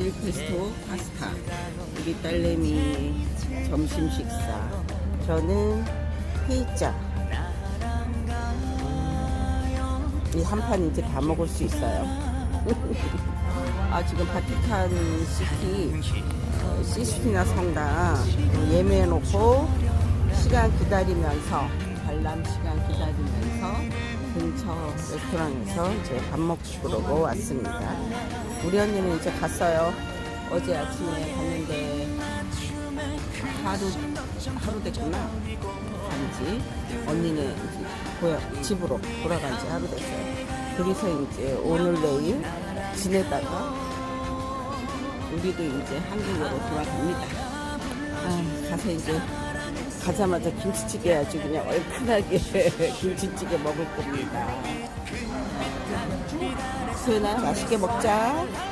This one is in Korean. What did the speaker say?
바질 페스토 파스타. 우리 딸내미 점심 식사. 저는 피자. 이 한 판 이제 다 먹을 수 있어요. 아 지금 바티칸 시티 어, 시스티나 성당 예매해놓고 시간 기다리면서 관람 시간 기다리면서 근처 레스토랑에서 이제 밥 먹으러 왔습니다. 우리 언니는 이제 갔어요. 어제 아침에 갔는데 하루 하루 됐구나. 간지 언니는 이제 집으로 돌아간 지 하루 됐어요. 그래서 이제 오늘 내일 지내다가 우리도 이제 한국으로 돌아갑니다. 아, 가서 이제 가자마자 김치찌개 아주 그냥 얼큰하게 김치찌개 먹을 겁니다. 소연아 맛있게 먹자.